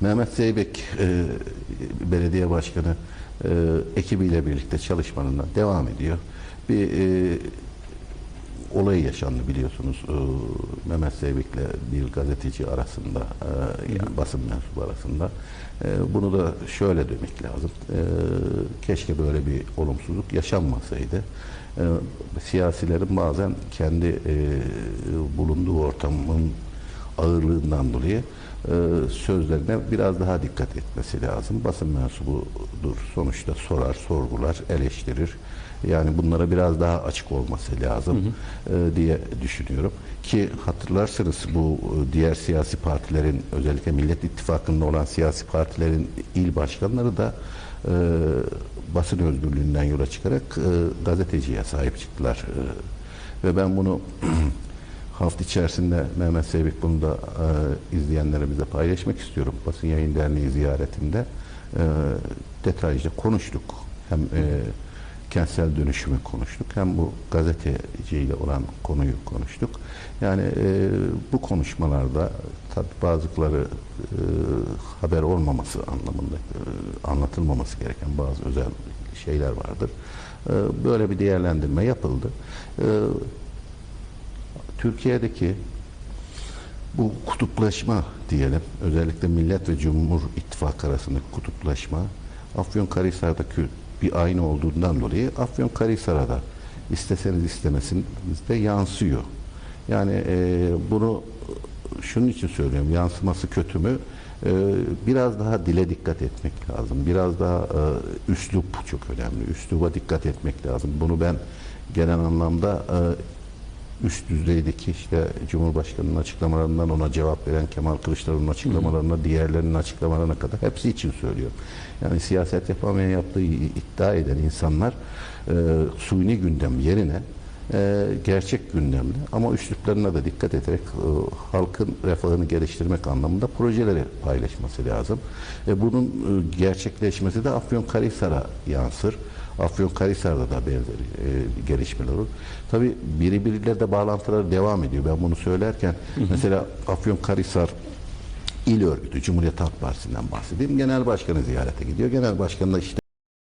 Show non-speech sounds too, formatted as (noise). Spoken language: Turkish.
Mehmet Zeybek e, belediye başkanı e, ekibiyle birlikte çalışmalarına devam ediyor. Bir e, olay yaşandı biliyorsunuz. E, Mehmet Zeybek'le bir gazeteci arasında, e, yani basın mensubu arasında. E, bunu da şöyle demek lazım. E, keşke böyle bir olumsuzluk yaşanmasaydı. E, siyasilerin bazen kendi e, bulunduğu ortamın ağırlığından dolayı e, sözlerine biraz daha dikkat etmesi lazım. Basın mensubudur. Sonuçta sorar, sorgular, eleştirir. Yani bunlara biraz daha açık olması lazım e, diye düşünüyorum. Ki hatırlarsınız bu e, diğer siyasi partilerin özellikle Millet İttifakı'nda olan siyasi partilerin il başkanları da e, basın özgürlüğünden yola çıkarak e, gazeteciye sahip çıktılar. E, ve ben bunu (clears throat) hafta içerisinde Mehmet Sevik bunu da e, izleyenlerimize paylaşmak istiyorum. Basın Yayın Derneği ziyaretinde e, detaylıca konuştuk. Hem e, kentsel dönüşümü konuştuk hem bu gazeteciyle olan konuyu konuştuk. Yani e, bu konuşmalarda tabi bazıları e, haber olmaması anlamında e, anlatılmaması gereken bazı özel şeyler vardır. E, böyle bir değerlendirme yapıldı. E, Türkiye'deki bu kutuplaşma diyelim, özellikle Millet ve Cumhur İttifakı arasındaki kutuplaşma Afyonkarahisar'daki bir aynı olduğundan dolayı Afyonkarahisar'a da isteseniz istemesiniz de yansıyor. Yani e, bunu şunun için söylüyorum, yansıması kötü mü? E, biraz daha dile dikkat etmek lazım. Biraz daha e, üslup çok önemli. Üsluba dikkat etmek lazım. Bunu ben genel anlamda e, üst düzeydeki işte Cumhurbaşkanı'nın açıklamalarından ona cevap veren Kemal Kılıçdaroğlu'nun açıklamalarına, diğerlerinin açıklamalarına kadar hepsi için söylüyorum. Yani siyaset yapamayan yaptığı iddia eden insanlar e, suni gündem yerine e, gerçek gündemli ama üsluplarına da dikkat ederek e, halkın refahını geliştirmek anlamında projeleri paylaşması lazım. E, bunun e, gerçekleşmesi de Afyonkarahisar'a yansır. Afyonkarahisar'da da benzeri e, gelişmeler olur. Tabii birbirleriyle de bağlantıları devam ediyor. Ben bunu söylerken mesela Afyonkarahisar İl Örgütü Cumhuriyet Halk Partisi'nden bahsedeyim. Genel Başkanı ziyarete gidiyor. Genel Başkan da işte